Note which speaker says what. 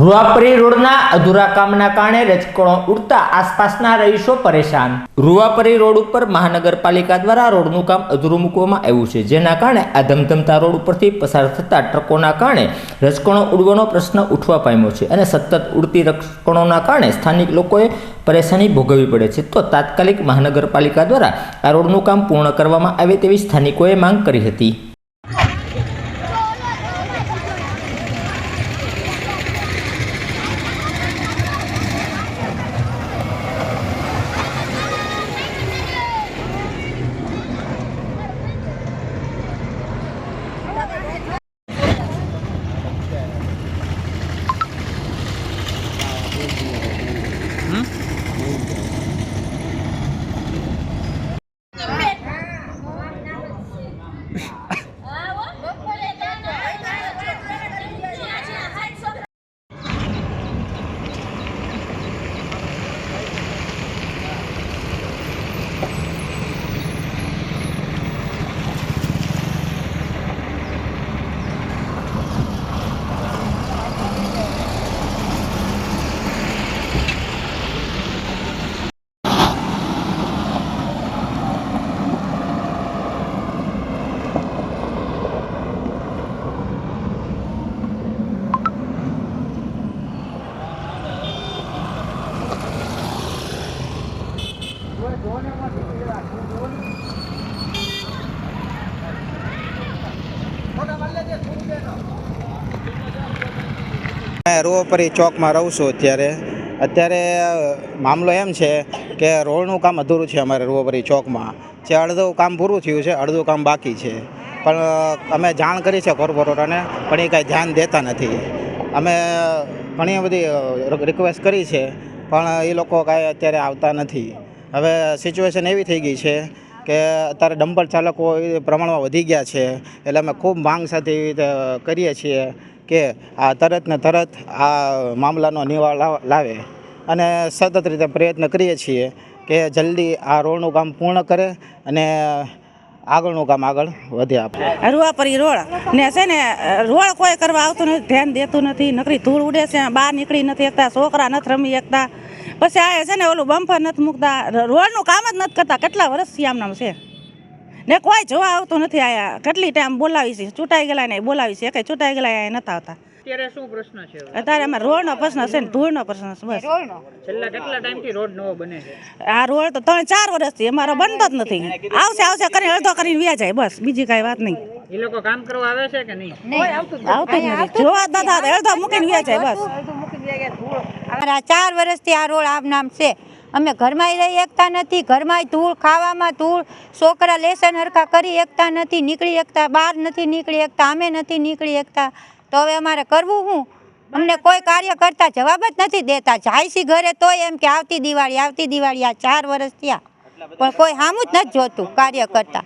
Speaker 1: રૂવાપરી રોડના અધૂરા કામના કારણે રજકણો ઉડતા આસપાસના રહીશો પરેશાન. રૂવાપરી રોડ ઉપર મહાનગરપાલિકા દ્વારા રોડનું કામ અધૂરું મૂકવામાં આવ્યું છે, જેના કારણે આ ધમધમતા રોડ ઉપરથી પસાર થતા ટ્રકોના કારણે રજકણો ઉડવાનો પ્રશ્ન ઉઠવા પામ્યો છે અને સતત ઉડતી રજકણોના કારણે સ્થાનિક લોકોએ પરેશાની ભોગવવી પડે છે. તો તાત્કાલિક મહાનગરપાલિકા દ્વારા આ રોડનું કામ પૂર્ણ કરવામાં આવે તેવી સ્થાનિકોએ માંગ કરી હતી.
Speaker 2: રોપરી ચોકમાં રહું છું અત્યારે. અત્યારે મામલો એમ છે કે રોડનું કામ અધૂરું છે અમારે રોપરી ચોકમાં. જે અડધું કામ પૂરું થયું છે, અડધું કામ બાકી છે. પણ અમે જાણ કરી છે કોર્પોરેટરને, પણ એ કાંઈ ધ્યાન દેતા નથી. અમે ઘણી બધી રિક્વેસ્ટ કરી છે, પણ એ લોકો કાંઈ અત્યારે આવતા નથી. હવે સિચ્યુએશન એવી થઈ ગઈ છે કે અત્યારે ડમ્પર ચાલકો એ પ્રમાણમાં વધી ગયા છે. એટલે અમે ખૂબ માંગ સાથે એવી રીતે કરીએ છીએ કે આ તરત ને તરત આ મામલાનો નિવારણ લાવે અને સતત રીતે પ્રયત્ન કરીએ છીએ કે જલ્દી આ રોડનું કામ પૂર્ણ કરે અને આગળનું કામ આગળ વધે આપણે.
Speaker 3: રૂવાપરી રોડ ને છે ને, રોડ કોઈ કરવા આવતું નથી, ધ્યાન દેતું નથી, નકરી ધૂળ ઉડે છે, બહાર નીકળી નથી એકતા છોકરા નથી રમી શકતા. પછી આ છે ને ઓલું બમ્ફર નથી મૂકતા. રોડનું કામ જ નથી કરતા. કેટલા વર્ષથી આમનામ છે? ને કોઈ જોવા આવતું નથી આયા. કેટલી ટાઈમ બોલાવી છે? ચૂંટાઈ ગયેલા ને બોલાવી છે. કે ચૂંટાઈ ગયેલા અહીંયા નથી આવતા.
Speaker 4: અત્યારે શું પ્રશ્ન છે?
Speaker 3: અત્યારે અમે રોડનો પ્રશ્ન છે ને ધૂળનો પ્રશ્ન છે બસ.
Speaker 4: છેલ્લા કેટલા ટાઈમથી રોડ નવો બને છે?
Speaker 3: આ રોડ તો ત્રણ ચાર વર્ષથી અમારો બનતો જ નથી. આવશે આવશે કરીને અડધો કરીને વ્યા જાય બસ. બીજી કાંઈ વાત નહીં.
Speaker 4: એ લોકો કામ કરવા આવે છે કે નહીં?
Speaker 3: આવતું જ જોવા અડધો મૂકીને વ્યા જાય બસ.
Speaker 5: અમારા ચાર વર્ષથી આ રોડ આમ નામ છે. અમે ઘરમાં રહી એકતા નથી ઘરમાં ધૂળ ખાવામાં ધૂળ, છોકરા લેસન હરખા કરી એકતા નથી, નીકળી એકતા, બહાર નથી નીકળી એકતા, અમે નથી નીકળી એકતા. તો હવે અમારે કરવું શું અમને કોઈ કાર્ય કરતા જવાબ જ નથી દેતા. જાય છે ઘરે તોય એમ કે આવતી દિવાળી આવતી દિવાળી, આ ચાર વર્ષ થયા. પણ કોઈ સામું જ નથી જોતું કાર્ય કરતા.